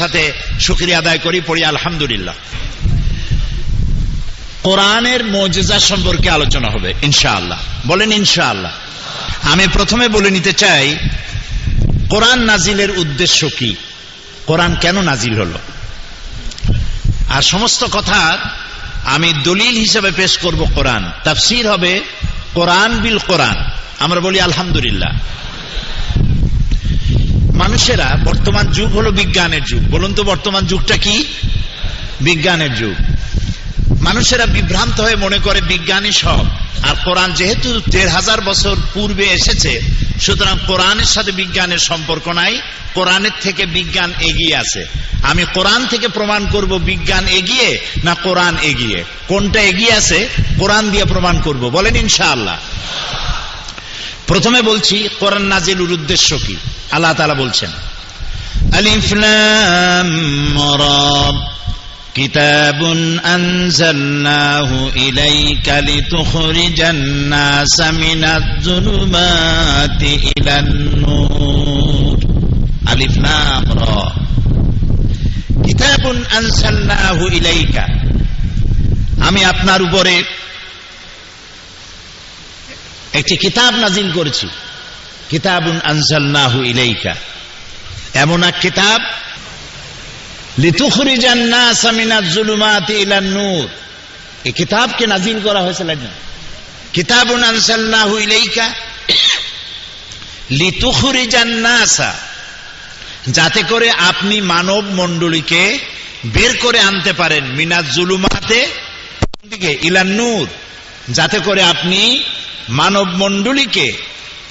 একসাথে শুক্রিয়া আদায় করি, পড়ি আলহামদুলিল্লাহ। কোরআনের মজেজা সম্পর্কে আলোচনা হবে, ইনশাআল্লাহ। বলেন, ইনশাআল্লাহ। আমি প্রথমে বলে নিতে চাই, কোরআন নাজিলের উদ্দেশ্য কি? কোরআন কেন নাজিল হলো? আর সমস্ত কথা আমি দলিল হিসেবে পেশ করব কোরআন। তাফসির হবে, কোরআন বিল কোরআন। আমরা বলি, আলহামদুলিল্লাহ। মানুষেরা বর্তমান যুগ হলো বিজ্ঞানের যুগ। বলুন তো বর্তমান যুগটা কি? বিজ্ঞানের যুগ। মানুষেরা বিভ্রান্ত হয়ে মনে করে বিজ্ঞানী সব। আর কোরআন যেহেতু দেড় হাজার বছর পূর্বে এসেছে, সুতরাং কোরআনের সাথে বিজ্ঞানের সম্পর্ক নাই, কোরআনের থেকে বিজ্ঞান এগিয়ে আছে। আমি কোরআন থেকে প্রমাণ করব বিজ্ঞান এগিয়ে না কোরআন এগিয়ে। কোনটা এগিয়ে আছে? কোরআন দিয়ে প্রমাণ করব। বলেন ইনশাআল্লাহ। প্রথমে বলছি কোরআন নাজিলুর উদ্দেশ্য কি আল্লাহ তালা বলছেন আলিফ লাম রা كتاب أنزلناه إليك لتخرج الناس من الظلمات إلى النور ألف لام را كتاب أنزلناه إليك আমি আপনার উপরে একটি কিতাব নাজিল করেছি। আনজালনাহু ইলাইকা। এমন এক কিতাব এই কিতাবকে নাজিল করা হয়েছিল ইলাইকা, লিতুখরিজান নাসা। যাতে করে আপনি মানব মণ্ডলীকে বের করে আনতে পারেন। মিনাজ জুলুমাতে দিকে ইলান নূর। যাতে করে আপনি মানব মণ্ডলীকে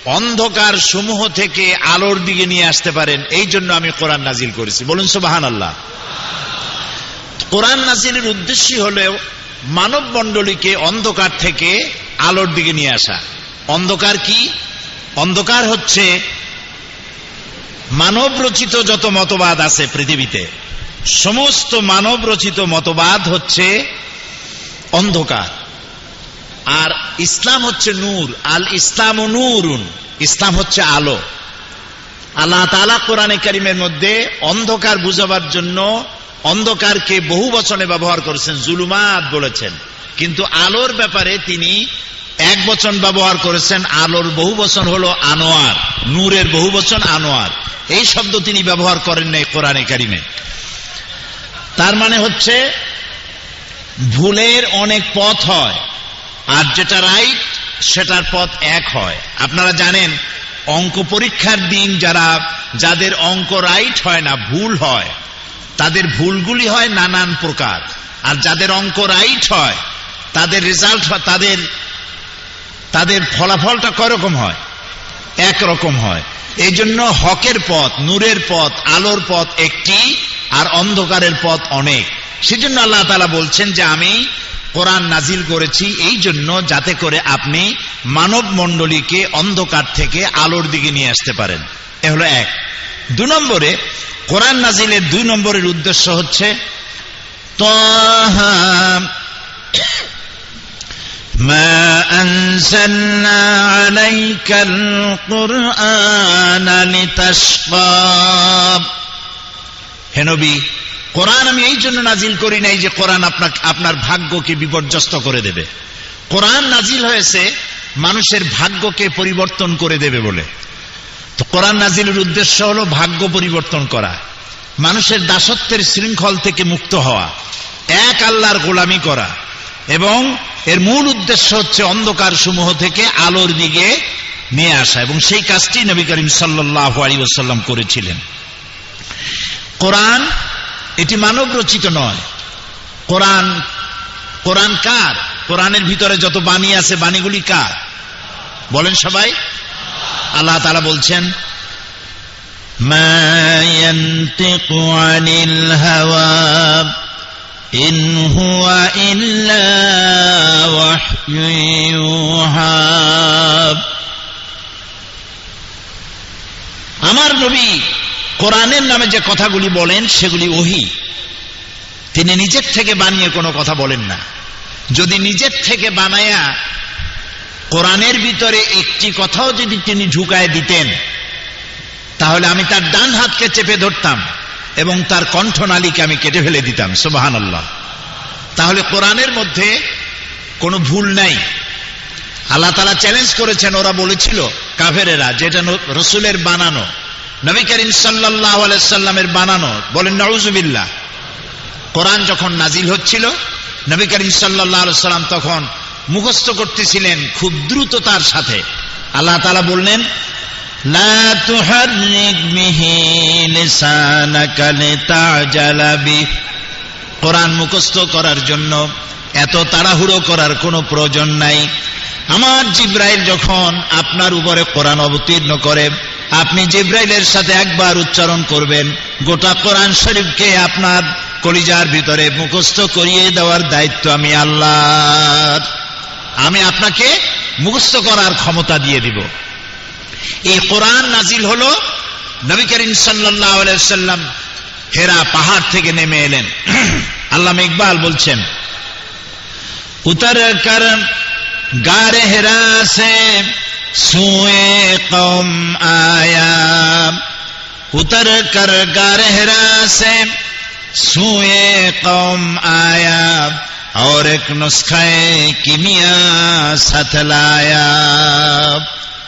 অন্ধকার সমূহ থেকে আলোর দিকে নিয়ে আসতে পারেন, এই জন্য আমি কোরআন নাজিল করেছি। বলুন সুবাহান আল্লাহ কোরআন নাজিলের উদ্দেশ্য হলেও মানব মণ্ডলীকে অন্ধকার থেকে আলোর দিকে নিয়ে আসা। অন্ধকার কি? অন্ধকার হচ্ছে মানব রচিত যত মতবাদ আছে পৃথিবীতে, সমস্ত মানব রচিত মতবাদ হচ্ছে অন্ধকার। আর ইসলাম হচ্ছে নূর, আল ইসলাম নূরুন, ইসলাম হচ্ছে আলো। আল্লাহ তালা কোরআনে কারিমের মধ্যে অন্ধকার বুঝাবার জন্য অন্ধকারকে বহু বচনে ব্যবহার করেছেন, জুলুমাত বলেছেন। কিন্তু আলোর ব্যাপারে তিনি এক বচন ব্যবহার করেছেন, আলোর বহু বচন হলো আনোয়ার, নূরের বহু বচন আনোয়ার। এই শব্দ তিনি ব্যবহার করেন নাই কোরআনে কারিমে। তার মানে হচ্ছে ভুলের অনেক পথ হয়। আর যেটা রাইট সেটার পথ এক হয়। আপনারা জানেন, অঙ্ক পরীক্ষার দিন যারা, যাদের অঙ্ক রাইট হয় না, ভুল হয়, তাদের ভুলগুলি হয় নানান প্রকার। আর যাদের অঙ্ক রাইট হয়, তাদের রেজাল্ট হয়, তাদের তাদের ফলাফলটা কয়রকম হয়? একরকম হয়। এই জন্য হকের পথ, নূরের পথ, আলোর পথ একটি, আর অন্ধকারের পথ অনেক। সেজন্য আল্লাহ তালা বলছেন যে আমি কোরআন নাজিল করেছি এই জন্য যাতে করে আপনি মানব মণ্ডলীকে অন্ধকার থেকে আলোর দিকে নিয়ে আসতে পারেন এ হলো এক দু নম্বরে কোরআন নাজিলের দুই নম্বরের উদ্দেশ্য হচ্ছে ما أنزلنا عليك القرآن لتشقى হে নবী কোরআন আমি এই জন্য নাজিল করি নাই যে কোরআন আপনার আপনার ভাগ্যকে বিপর্যস্ত করে দেবে। কোরআন নাজিল হয়েছে মানুষের ভাগ্যকে পরিবর্তন করে দেবে বলে। তো কোরআন নাজিলের উদ্দেশ্য হলো ভাগ্য পরিবর্তন করা। মানুষের দাসত্বের শৃঙ্খল থেকে মুক্ত হওয়া। এক আল্লাহর গোলামি করা। এবং এর মূল উদ্দেশ্য হচ্ছে অন্ধকার সমূহ থেকে আলোর দিকে নিয়ে আসা। এবং সেই কাজটি নবী করিম সাল্লাহ আলী ওসাল্লাম করেছিলেন। কোরআন এটি মানব রচিত নয়। কোরআন কোরআন কার? কোরআনের ভিতরে যত বাণী আছে, বাণীগুলি কার? বলেন সবাই। আল্লাহ তারা বলছেন আমার নবী কোরআনের নামে যে কথাগুলি বলেন, সেগুলি ওহি। তিনি নিজের থেকে বানিয়ে কোনো কথা বলেন না। যদি নিজের থেকে বানায়া কোরআনের ভিতরে একটি কথাও যদি তিনি ঢুকায় দিতেন, তাহলে আমি তার ডান হাতকে চেপে ধরতাম এবং তার কণ্ঠনালীকে আমি কেটে ফেলে দিতাম সুবাহান আল্লাহ তাহলে কোরআনের মধ্যে কোনো ভুল নাই। আল্লাহ তালা চ্যালেঞ্জ করেছেন, ওরা বলেছিল, কাফেরেরা, যেটা রসুলের বানানো নবী করিম সাল্লাহ সাল্লামের বানানো, বলেন নজুবিল্লা কোরআন যখন নাজিল হচ্ছিল, নবী করিম সাল্লাহ সাল্লাম তখন মুখস্থ করতেছিলেন খুব দ্রুত তার সাথে। আল্লাহ তালা বললেন কোরআন মুখস্থ করার জন্য এত তাড়াহুড়ো করার কোনো প্রয়োজন নাই। আমার জিব্রাইল যখন আপনার উপরে কোরআন অবতীর্ণ করে আপনি জিব্রাইলের সাথে একবার উচ্চারণ করবেন। গোটা কোরআন শরীফকে আপনার কলিজার ভিতরে মুখস্থ করিয়ে দেওয়ার দায়িত্ব আমি আল্লাহ আমি আপনাকে মুখস্থ করার ক্ষমতা দিয়ে দিব। এই কোরআন নাজিল হলো নবী করিম সাল্লাম হেরা পাহাড় থেকে নেমে এলেন। আল্লাহ ইকবাল বলছেন, উতর কর গারে হেরা সে سوئے قوم آیا اتر کر گرہرا سے سوئے قوم آیا اور ایک نسخے کیمیا ساتھ لایا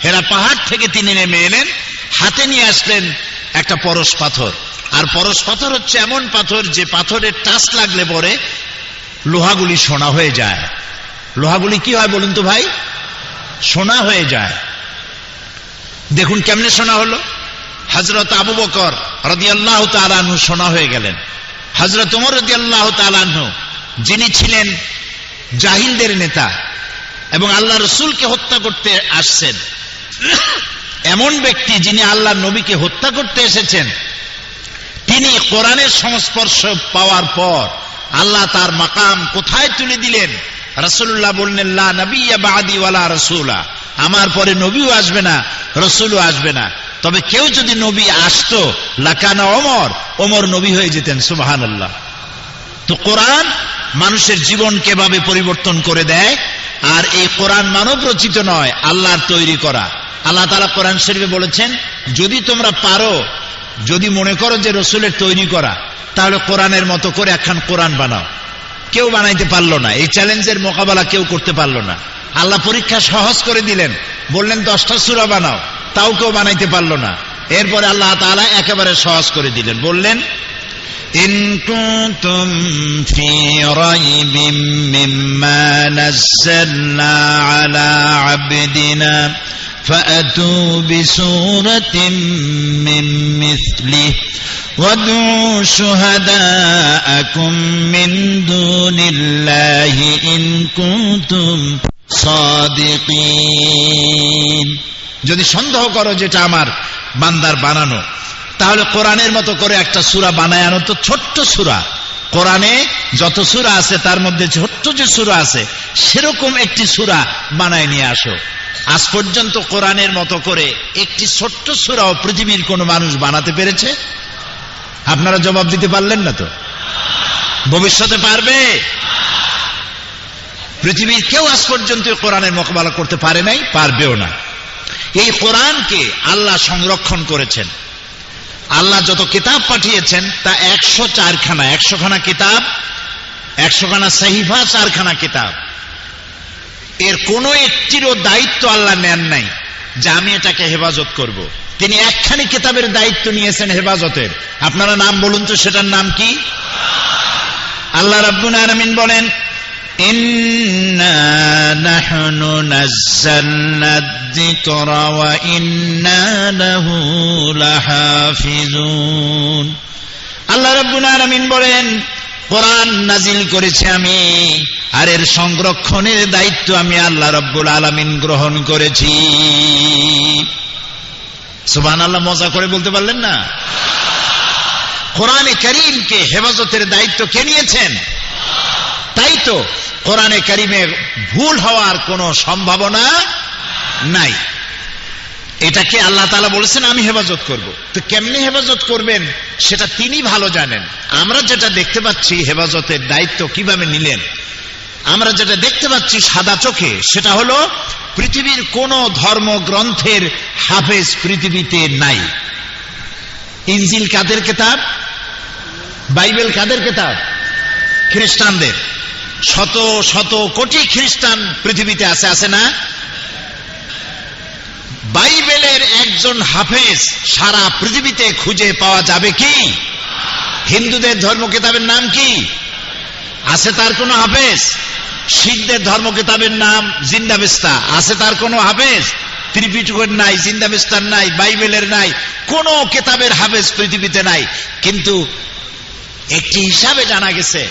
হেরা পাহাড় থেকে তিনি নেমে এলেন, হাতে নিয়ে আসলেন একটা পরশ পাথর। আর পরশ পাথর হচ্ছে এমন পাথর যে পাথরের টাচ লাগলে পরে লোহাগুলি সোনা হয়ে যায়। লোহাগুলি কি হয় বলুন তো ভাই? সোনা হয়ে যায়। দেখুন কেমনে সোনা হলো? হজরত আবু বকর রদি আল্লাহ তালানহু সোনা হয়ে গেলেন। হজরত উমর রদি আল্লাহ তালানহু যিনি ছিলেন জাহিলদের নেতা এবং আল্লাহ রসুলকে হত্যা করতে আসছেন। এমন ব্যক্তি যিনি আল্লাহ নবীকে হত্যা করতে এসেছেন, তিনি কোরআনের সংস্পর্শ পাওয়ার পর আল্লাহ তার মাকাম কোথায় তুলে দিলেন? রসুল্লাহ বললেন, লা নবিয়া বাদিওয়ালা রসুলা। আমার পরে নবীও আসবে না, রসুলও আসবে না। তবে কেউ যদি নবী আসতো, লাকানা অমর ওমর নবী হয়ে যেতেন সুবাহান আল্লাহ তো কোরআন মানুষের জীবন কেভাবে পরিবর্তন করে দেয়? আর এই কোরআন মানব রচিত নয়, আল্লাহর তৈরি করা। আল্লাহ তালা কোরআন শরীফে বলেছেন, যদি তোমরা পারো, যদি মনে করো যে রসুলের তৈরি করা, তাহলে কোরআনের মতো করে একখান কোরআন বানাও। কেউ বানাইতে পারলো না এই চ্যালেঞ্জের মোকাবেলা কেউ করতে পারলো না আল্লাহ পরীক্ষা সহজ করে দিলেন বললেন দশটা সুরা বানাও তাও কেউ বানাইতে পারলো না এরপরে আল্লাহ তাআলা একেবারে সহজ করে দিলেন বললেন إن كنتم في ريب مما نزلنا على عبدنا فأتوا بسورة من مثله وادعوا شهداءكم من دون الله إن كنتم صادقين যদি সন্দেহ করো যেটা আমার বান্দার বানানো তাহলে কোরআনের মতো করে একটা সুরা বানায় আনো তো ছোট্ট সুরা কোরআনে যত সুরা আছে তার মধ্যে ছোট্ট যে সুরা আছে সেরকম একটি সুরা বানায় নিয়ে আসো আজ পর্যন্ত কোরআনের মতো করে একটি ছোট্ট সুরাও পৃথিবীর কোনো মানুষ বানাতে পেরেছে? আপনারা জবাব দিতে পারলেন না তো? ভবিষ্যতে পারবে? পৃথিবীর কেউ আজ পর্যন্ত কোরআনের মোকাবেলা করতে পারে নাই, পারবেও না। এই কোরআনকে আল্লাহ সংরক্ষণ করেছেন। আল্লাহ যত কিতাব পাঠিয়েছেন, তা একশো চারখানা, একশোখানা কিতাব, একশোখানা সাহিফা, চারখানা কিতাব। এর কোনো একটিরও দায়িত্ব আল্লাহ নেন নাই যে আমি এটাকে হেফাজত করব। তিনি একখানি কিতাবের দায়িত্ব নিয়েছেন হেফাজতের। আপনারা নাম বলুন তো, সেটার নাম কি? আল্লাহ রাব্বুল আলামিন বলেন আল্লাহ রাব্বুল আরামিন বলেন, কোরআন নাজিল করেছি আমি। আর এর সংরক্ষণের দায়িত্ব আমি আল্লাহ রব্বুল আলামিন গ্রহণ করেছি। সুবহানাল্লাহ, মজা করে বলতে পারলেন না? কোরআনে করিমকে হেফাজতের দায়িত্ব কে নিয়েছেন? তাই তো, কোরআনে করিমের ভুল হওয়ার কোনো সম্ভাবনা নাই। এটাকে আল্লাহ তালা বলেছেন, আমি হেফাজত করব। তো কেমনি হেফাজত করবেন, সেটা তিনি ভালো জানেন। আমরা যেটা দেখতে পাচ্ছি, হেফাজতের দায়িত্ব কীভাবে নিলেন আমরা যেটা দেখতে পাচ্ছি সাদা চোখে, সেটা হলো পৃথিবীর কোন ধর্মগ্রন্থের হাফেজ পৃথিবীতে নাই। ইনজিল কাদের কেতাব? বাইবেল কাদের কেতাব? খ্রিস্টানদের। শত শত কোটি খ্রিস্টান পৃথিবীতে আছে আছে না? বাইবেলের একজন হাফেজ সারা পৃথিবীতে খুঁজে পাওয়া যাবে কি? হিন্দুদের ধর্ম কেতাবের নাম কি? আছে তার কোনো হাফেজ? শিখদের ধর্ম কিতাবের নাম জিন্দাবেস্তা আছে তার কোনো হাফেজ? ত্রিপিটকের নাই জিন্দাবেস্তার নাই, বাইবেলের নাই, কোন কেতাবের হাফেজ পৃথিবীতে নাই। কিন্তু একটি হিসাবে জানা গেছে,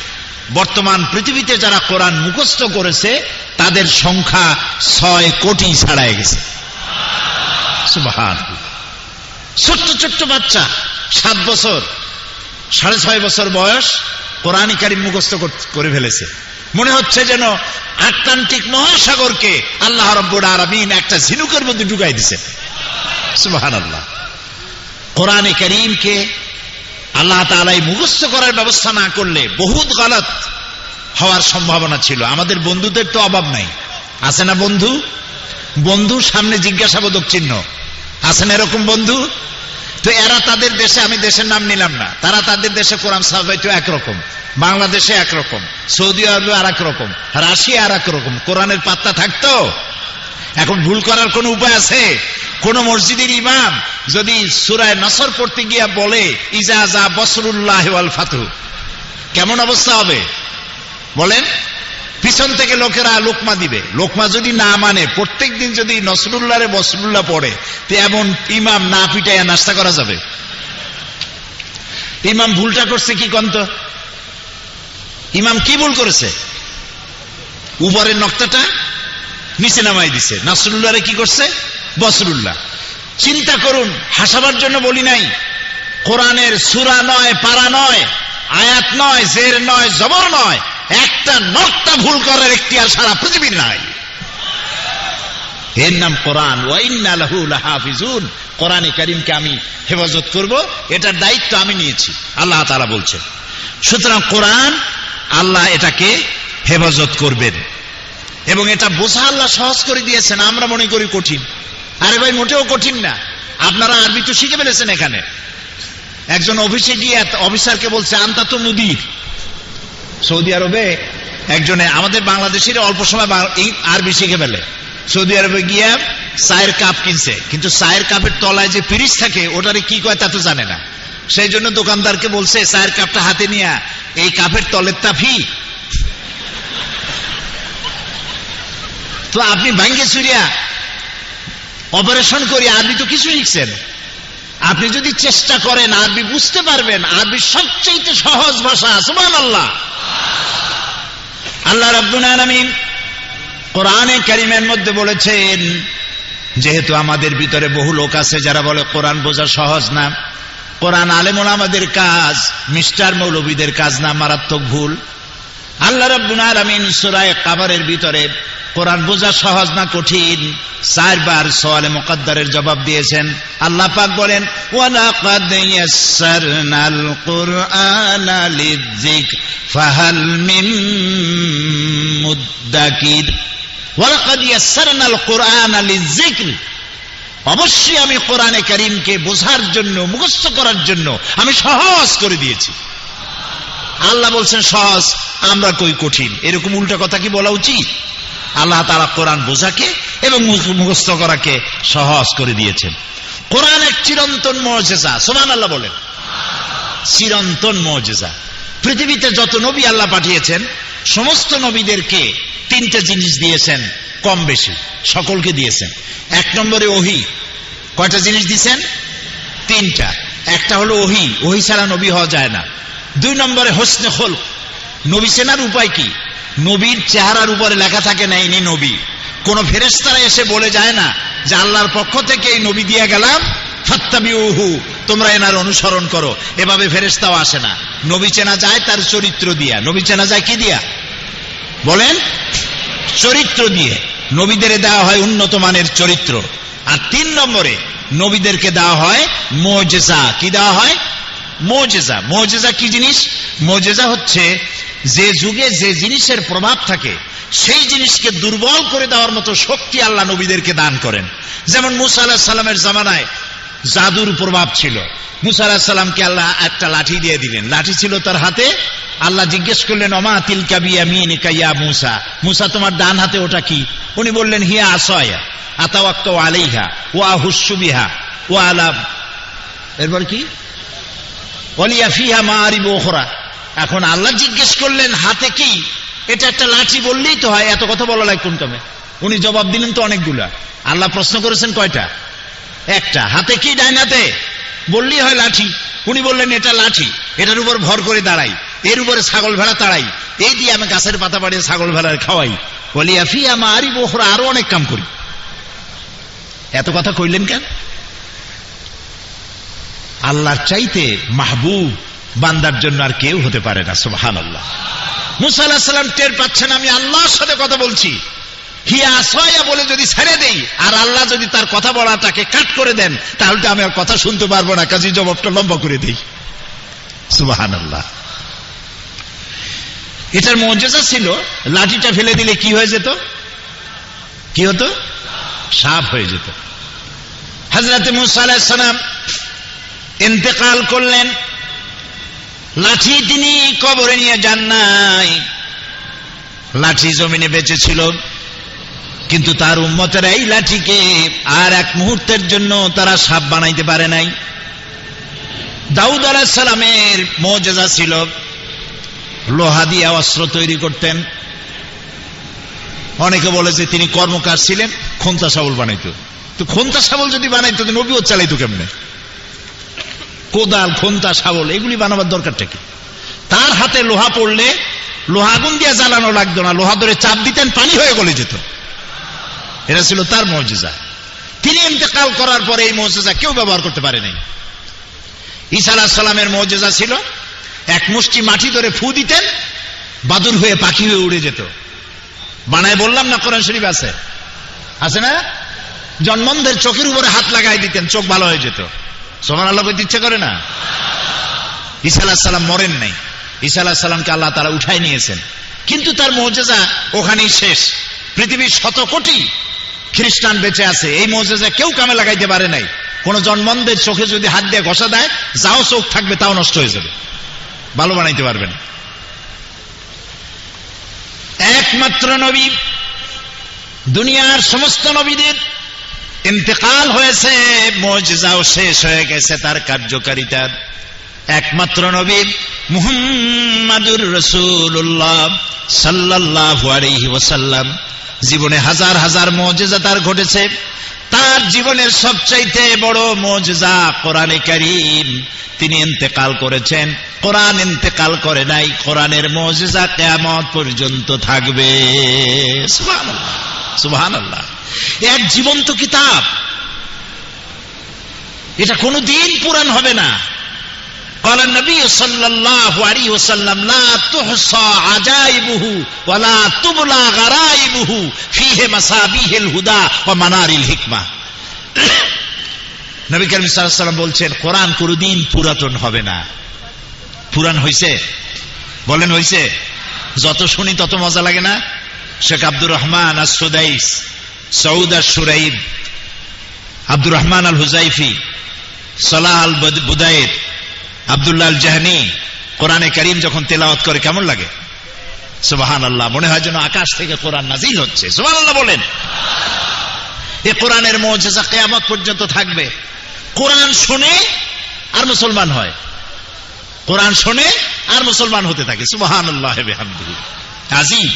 বর্তমান পৃথিবীতে যারা কোরআন মুখস্থ করেছে, তাদের সংখ্যা ছয় কোটি ছাড়াই গেছে। ছোট্ট ছোট্ট বাচ্চা, সাত বছর, সাড়ে ছয় বছর বয়স কোরআন কারিম মুখস্থ করে ফেলেছে। মনে হচ্ছে যেন আটলান্টিক মহাসাগরকে আল্লাহ রব্বুর আরামিন একটা ঝিনুকের মধ্যে ঢুকাই দিছে। সুবাহান আল্লাহ কোরআনে করিমকে আল্লাহ তালাই মুখস্থ করার ব্যবস্থা না করলে বহুত গলত হওয়ার সম্ভাবনা ছিল। আমাদের বন্ধুদের তো অভাব নাই। আছে না বন্ধু? বন্ধু সামনে জিজ্ঞাসাবোধক চিহ্ন। আছে না এরকম বন্ধু? তো এরা তাদের দেশে, আমি দেশের নাম নিলাম না। তারা তাদের দেশে কোরআন সাহাবাইতো একরকম, বাংলাদেশে একরকম, সৌদি আরবে আর রকম, রাশিয়া আর রকম, কোরআনের পাত্তা থাকতো? এখন ভুল করার কোন উপায় আছে? কোন মসজিদের ইমাম যদি সুরায় নসর পড়তে গিয়া বলে ইজাজা বসরুল্লাহ ফাতু কেমন অবস্থা হবে? বলেন? পিছন থেকে লোকেরা লোকমা দিবে। লোকমা যদি না মানে প্রত্যেক দিন যদি নসরুল্লাহ রে বসরুল্লাহ পড়ে, তো এমন ইমাম না পিটাইয়া নাস্তা করা যাবে? ইমাম ভুলটা করছে কি কন্ত? ইমাম কি ভুল করেছে? উপরের নক্তাটা নিচে নামাই দিছে। নাসরুল্লাহ রে কি করছে? বসরুল্লাহ। চিন্তা করুন, হাসাবার জন্য বলি নাই। কোরআনের সুরা নয়, পারা নয়, আয়াত নয়, জের নয়, জবর নয়। একটা নকটা ভুল করার একটি আর সারা পৃথিবীর নাই। এর নাম কোরআন। ওয়াইন্না কোরআনে কারিমকে আমি হেফাজত করব, এটার দায়িত্ব আমি নিয়েছি, আল্লাহ তাআলা বলছেন। সুতরাং কোরআন আল্লাহ এটাকে হেফাজত করবেন। এবং এটা বোঝা আল্লাহ সহজ করে দিয়েছেন, আমরা মনে করি কঠিন। আরে ভাই, মোটেও কঠিন না। আপনারা আরবি তো শিখে ফেলেছেন এখানে। একজন অফিসে গিয়ে অফিসারকে বলছে আন্তা তো মুদির সৌদি আরবে একজনে, আমাদের বাংলাদেশের অল্প সময় আরবি শিখে ফেলে। সৌদি আরবে গিয়া চায়ের কাপ কিনছে। কিন্তু চায়ের কাপের তলায় যে পিরিচ থাকে, ওটারে কি কয় তা তো জানে না। সেই জন্য দোকানদারকে বলছে, চায়ের কাপটা হাতে নিয়ে, এই কাপের তলের তা ফি। তো আপনি ভাঙ্গে চুরিয়া অপারেশন করি, আরবি তো কিছু শিখছেন আপনি যদি চেষ্টা করেন, আরবি বুঝতে পারবেন, আরবি সবচেয়ে সহজ ভাষা সুমান আল্লাহ আল্লাহ রব্দুল আলামিন কোরআনে কারিমের মধ্যে বলেছেন, যেহেতু আমাদের ভিতরে বহু লোক আছে যারা বলে কোরআন বোঝা সহজ না, কোরআন আলেমুল আমাদের কাজ, মিস্টার মৌলবীদের কাজ না, মারাত্মক ভুল। আল্লাহ রব্বুল আলামিন সুরায় কামারের ভিতরে কোরআন বোঝা সহজ না কঠিন? চারবার সওয়ালে মুকদ্দারের জবাব দিয়েছেন। আল্লাহ পাক বলেন ফাহাল মিন লিযিকর অবশ্যই আমি কোরআনে কারীমকে বোঝার জন্য, মুখস্থ করার জন্য, আমি সহজ করে দিয়েছি। আল্লাহ বলছেন, সহজ, আমরা কই কঠিন? এরকম উল্টা কথা কি বলা উচিত? আল্লাহ তারা কোরআন বোঝাকে এবং মুখ- মুখস্থ করাকে সহজ করে দিয়েছেন। কোরআন এক চিরন্তন মজেজা সোমান আল্লাহ বলেন। চিরন্তন মজেজা পৃথিবীতে যত নবী আল্লাহ পাঠিয়েছেন, সমস্ত নবীদেরকে তিনটা জিনিস দিয়েছেন কম বেশি, সকলকে দিয়েছেন। এক নম্বরে ওহি। কয়টা জিনিস দিয়েছেন? তিনটা। একটা হলো ওহি। ওহি ছাড়া নবী হওয়া যায় না। দুই নম্বরে হোসনে হোল নবী সেনার উপায় কি? নবীর চেহারার উপরে লেখা থাকে না, ইনি নবী। কোন ফেরেস্তারা এসে বলে যায় না যে আল্লাহর পক্ষ থেকে এই নবী দিয়ে গেলাম। তোমরা এনার অনুসরণ করো। এভাবে ফেরেস্তাও আসে না। নবী চেনা যায় তার চরিত্র দিয়া। নবী চেনা যায় কি দিয়া? বলেন, চরিত্র দিয়ে। নবীদের দেওয়া হয় উন্নত মানের চরিত্র। আর তিন নম্বরে, নবীদেরকে দেওয়া হয় মোজেজা। কি দেওয়া হয়? মোজেজা। মোজেজা কি জিনিস? মোজেজা হচ্ছে যে যুগে যে জিনিসের প্রভাব থাকে, সেই জিনিসকে দুর্বল করে দেওয়ার মতো শক্তি আল্লাহ নবীদেরকে দান করেন। যেমন মুসা আল্লাহ সাল্লামের জামানায় জাদুর প্রভাব ছিল। মুসা আলাহিসাল্লামকে আল্লাহ একটা লাঠি দিয়ে দিলেন। লাঠি ছিল তার হাতে। আল্লাহ জিজ্ঞেস করলেন অমা তিল কাবিয়া মিন কাইয়া মুসা? মুসা, তোমার ডান হাতে ওটা কি? উনি বললেন, হিয়া আসয়া আতাওয়াক্ক আলাইহা ও আহুসুবিহা ও আলাম এরপর কি? অলিয়া ওখরা এখন আল্লাহ জিজ্ঞেস করলেন, হাতে কি? এটা একটা লাঠি বললেই তো হয়, এত কথা বলা লাগে কোন কমে উনি জবাব দিলেন তো অনেকগুলা। আল্লাহ প্রশ্ন করেছেন কয়টা? একটা। হাতে কি ডাইন হাতে বললেই হয় লাঠি। উনি বললেন, এটা লাঠি। এটার উপর ভর করে দাঁড়াই। এর উপরে ছাগল ভেড়া তাড়াই। এই দিয়ে আমি গাছের পাতা বাড়িয়ে ছাগল ভেড়ার খাওয়াই। বলিয়া ফি আমা বখরা আরও অনেক কাম করি। এত কথা কইলেন কেন? আল্লাহর চাইতে মাহবুব বান্দার জন্য আর কেউ হতে পারে না সুবাহান আল্লাহ মুসা আল্লাহ টের পাচ্ছেন, আমি আল্লাহর সাথে কথা বলছি। হিয়া আসয়া বলে যদি ছেড়ে দেই, আর আল্লাহ যদি তার কথা বলাটাকে কাট করে দেন, তাহলে আমি আর কথা শুনতে পারব না কাজী জবাবটা লম্বা করে দিই। সুবাহান আল্লাহ এটার মর্যাদা ছিল, লাঠিটা ফেলে দিলে কি হয়ে যেত? কি হতো? সাপ হয়ে যেত। হাজরাতে মুসা আলাহিসাম ইন্তেকাল করলেন। লাঠি তিনি কবরে নিয়ে যান নাই। লাঠি জমিনে বেঁচে ছিল কিন্তু তার উম্মতেরা এই লাঠিকে আর এক মুহূর্তের জন্য তারা সাপ বানাইতে পারে নাই। দাউদ আলাহিসাল্লামের মৌজেজা ছিল। লোহা দিয়ে অস্ত্র তৈরি করতেন। অনেকে বলে যে তিনি কর্মকার ছিলেন, খন্তা শাবল বানাইতো। তো খন্তা সাবল যদি বানাইতো নবীও চালাইতো কেমনে? কোদাল, খন্তা, শাবল, এগুলি বানাবার দরকারটা কি? তার হাতে লোহা পড়লে লোহা আগুন দিয়ে জ্বালানো লাগতো না, লোহা ধরে চাপ দিতেন, পানি হয়ে গলে যেত। এটা ছিল তার মর্যাদা তিনি ইন্তেকাল করার পরে এই মর্যাদা কেউ ব্যবহার করতে পারে নাই। ঈসা আলাহ সালামের মর্যাদা ছিল, এক মুষ্টি মাটি ধরে ফু দিতেন, বাদুর হয়ে পাখি হয়ে উড়ে যেত। বানায় বললাম না, কোরআন শরীফ আছে? আছে না? জন্মন্ধের চোখের উপরে হাত লাগাই দিতেন, চোখ ভালো হয়ে যেত। সোমান আল্লাহ করতে ইচ্ছে করে না? ঈসা আলাহ সাল্লাম মরেন নাই। ঈসা আলাহ সাল্লামকে আল্লাহ তারা উঠাই নিয়েছেন। কিন্তু তার ওখানেই শেষ। পৃথিবীর শত কোটি খ্রিস্টান বেঁচে আছে। এই কেউ কামে লাগাইতে পারে নাই। কোন চোখে যদি হাত দিয়ে ঘষা দেয়, যাও চোখ থাকবে, তাও নষ্ট হয়ে যাবে। ভালো বানাইতে পারবেন। একমাত্র নবী। দুনিয়ার সমস্ত নবীদের ইন্তেকাল হয়েছে, মজজাও শেষ হয়ে গেছে তার কার্যকারিতার একমাত্র নবী মুহাম্মাদুর রসুল্লাহ সাল্লাহ আলহি জীবনে হাজার হাজার মজেজা তার ঘটেছে। তার জীবনের সবচাইতে বড় মজজা কোরআনে কারিম। তিনি ইন্তেকাল করেছেন। কোরআন ইন্তেকাল করে নাই। কোরআনের মজজা কেমত পর্যন্ত থাকবে। সুবহান আল্লাহ এক জীবন্ত কিতাব এটা কোনো দিন পুরান হবে না قال النبي صلى الله عليه وسلم لا تحصى عجائبه ولا تبلى غرائبه فيه مصابيح الهدى ومنار الحكمة নবী করিম সাল্লাম বলছেন কোরআন কোনদিন পুরাতন হবে না পুরান হইছে বলেন হইছে যত শুনি তত মজা লাগে না শেখ আব্দুর রহমান আর সুদাইস সৌদ সুরাইব, আব্দুর রহমান আল হুজাইফি, সলাহ আল বুদাইর, আবদুল্লাহ জাহানি, কোরআনে করিম যখন তেলাওয়াত করে, কেমন লাগে? সুবাহান আল্লাহ মনে হয় যেন আকাশ থেকে কোরআন নাজিল হচ্ছে। সুবাহ আল্লাহ বলেন। এ কোরআনের মৌজা কেয়ামত পর্যন্ত থাকবে। কোরআন শোনে আর মুসলমান হয়। কোরআন শোনে আর মুসলমান হতে থাকে। সুবাহান আল্লাহ আজি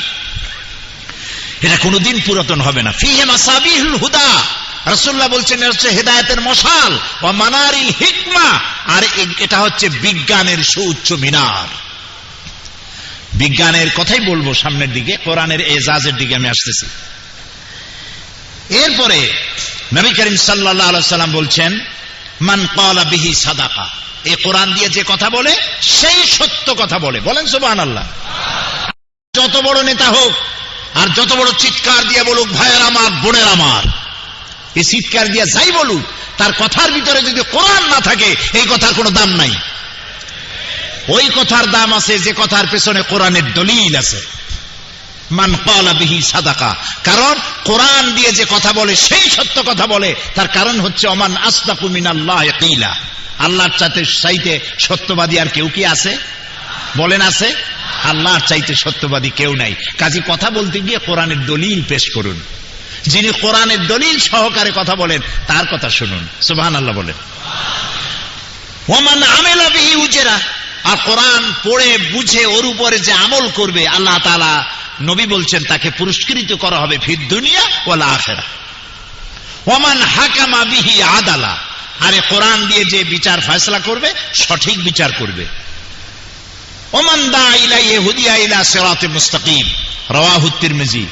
এটা কোনোদিন পুরাতন হবে না। ফিহে মাসাবিহুল হুদা। রসুল্লাহ বলছেন হচ্ছে হেদায়তের মশাল। ও মানারিল হিকমা। আর এটা হচ্ছে বিজ্ঞানের সুউচ্চ মিনার। বিজ্ঞানের কথাই বলব সামনের দিকে, কোরআনের এজাজের দিকে আমি আসতেছি। এরপরে নবী করিম সাল্লাহ সাল্লাম বলছেন, মান কলা বিহি সাদাকা। এ কোরআন দিয়ে যে কথা বলে, সেই সত্য কথা বলে। বলেন সুবাহ আল্লাহ যত বড় নেতা হোক আর যত বড় চিৎকার দিয়ে বলুক, ভাইয়ের আমার, বোনের আমার। এই চিৎকার দিয়ে যাই বলুক, তার কথার ভিতরে যদি কোরআন না থাকে, এই কথার কোনো দাম নাই। ওই কথার দাম আছে, যে কথার পেছনে কোরআনের দলিল আছে। মান বিহি সাদাকা। কারণ কোরআন দিয়ে যে কথা বলে, সেই সত্য কথা বলে, তার কারণ হচ্ছে অমান আসদাকু মিনাল্লাহ আল্লাহর চাইতে চাইতে সত্যবাদী আর কেউ কি আছে? বলেন, আছে? আল্লাহর চাইতে সত্যবাদী কেউ নাই। কাজী কথা বলতে গিয়ে কোরআনের দলিল পেশ করুন। যিনি কোরআনের দলিল সহকারে কথা বলেন, তার কথা শুনুন। সুবহান আল্লাহ বলেন আর কোরআন পড়ে, বুঝে, ওর উপরে যে আমল করবে, আল্লাহ তালা নবী বলছেন, তাকে পুরস্কৃত করা হবে ফির দুনিয়া ওলা আখেরা ওমান হাকামা বিহি আদালা। আরে কোরআন দিয়ে যে বিচার ফয়সলা করবে, সঠিক বিচার করবে। ওমান দা ইলা ইহুদিয়া ইলা সিরাতে মুস্তাকিম। রাওয়াহু তিরমিজি।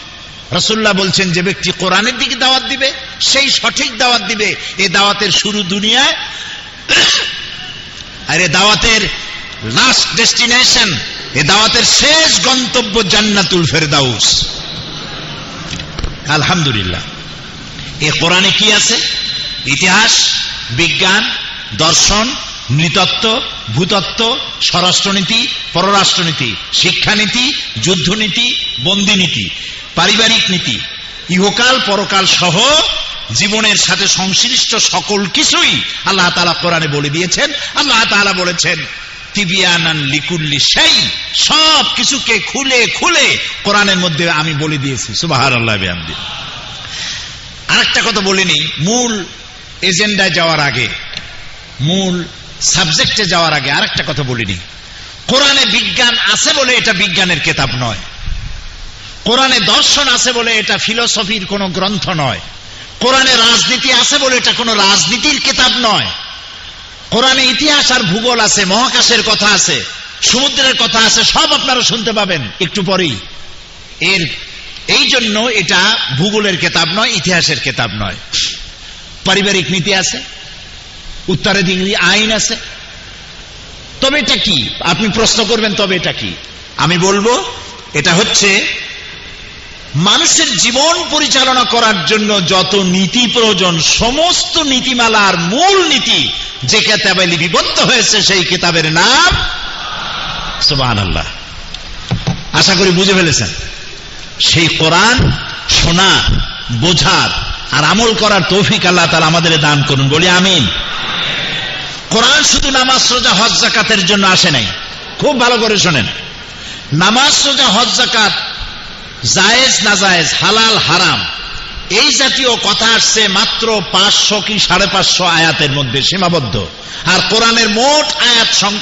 রাসূলুল্লাহ বলছেন, যে ব্যক্তি কোরআনের দিকে দাওয়াত দিবে, সেই সঠিক দাওয়াত দিবে এই দাওয়াতের শুরু দুনিয়ায়। আর এ দাওয়াতের লাস্ট ডেস্টিনেশন এ দাওয়াতের শেষ গন্তব্য জান্নাতুল ফেরদাউস। আলহামদুলিল্লাহ। এ কোরআনে কি আছে? ইতিহাস, বিজ্ঞান, দর্শন, নৃতত্ত্ব ভূতত্ত্ব, স্বরাষ্ট্রনীতি, পররাষ্ট্রনীতি, শিক্ষানীতি, যুদ্ধনীতি, বন্দিনীতি, পারিবারিক নীতি। ইহকাল, পরকাল সহ জীবনের সাথে সংশ্লিষ্ট সকল কিছুই আল্লাহ তালা কোরআনে বলে দিয়েছেন। আল্লাহ তালা বলেছেন, তিবিয়ানান লিকুল্লি সেই সব কিছুকে খুলে খুলে কোরআনের মধ্যে আমি বলে দিয়েছি। সুবাহার আল্লাহ আরেকটা কথা বলিনি, মূল এজেন্ডায় যাওয়ার আগে, মূল সাবজেক্টে যাওয়ার আগে আরেকটা কথা বলিনি। কোরআনে বিজ্ঞান আছে বলে এটা বিজ্ঞানের কেতাব নয়। কোরআনে দর্শন আছে বলে এটা ফিলোসফির কোনো গ্রন্থ নয়। কোরআনে রাজনীতি আছে বলে এটা কোনো রাজনীতির কেতাব নয়। কোরআনে ইতিহাস আর ভূগোল আছে, মহাকাশের কথা আছে, সমুদ্রের কথা আছে, সব আপনারা শুনতে পাবেন একটু পরেই। এর, এই জন্য এটা ভূগোলের কেতাব নয়, ইতিহাসের কেতাব নয়। পারিবারিক নীতি আছে উত্তরে দিকে আইন আছে। তবে এটা কি? আপনি প্রশ্ন করবেন, তবে এটা কি? আমি বলব, এটা হচ্ছে মানুষের জীবন পরিচালনা করার জন্য যত নীতি প্রয়োজন, সমস্ত নীতিমালার মূল নীতি যে কেতাবে লিপিবদ্ধ হয়েছে, সেই কিতাবের নাম সুবাহ আল্লাহ আশা করি বুঝে ফেলেছেন। সেই কোরআন শোনা, বোঝার আর আমল করার তৌফিক আল্লাহ তালা আমাদের দান করুন। বলি আমিন। কোরআন শুধু নামাজ, রোজা, হজ জাকাতের জন্য আসে নাই। খুব ভালো করে শোনেন। নামাজ সোজা হজ জাকাত জায়েজ, না জায়েজ, হালাল, হারাম, এই জাতীয় কথা আসছে মাত্র পাঁচশো কি সাড়ে পাঁচশো আয়াতের মধ্যে, সীমাবদ্ধ। আর কোরআনের মোট আয়াত সংখ্যা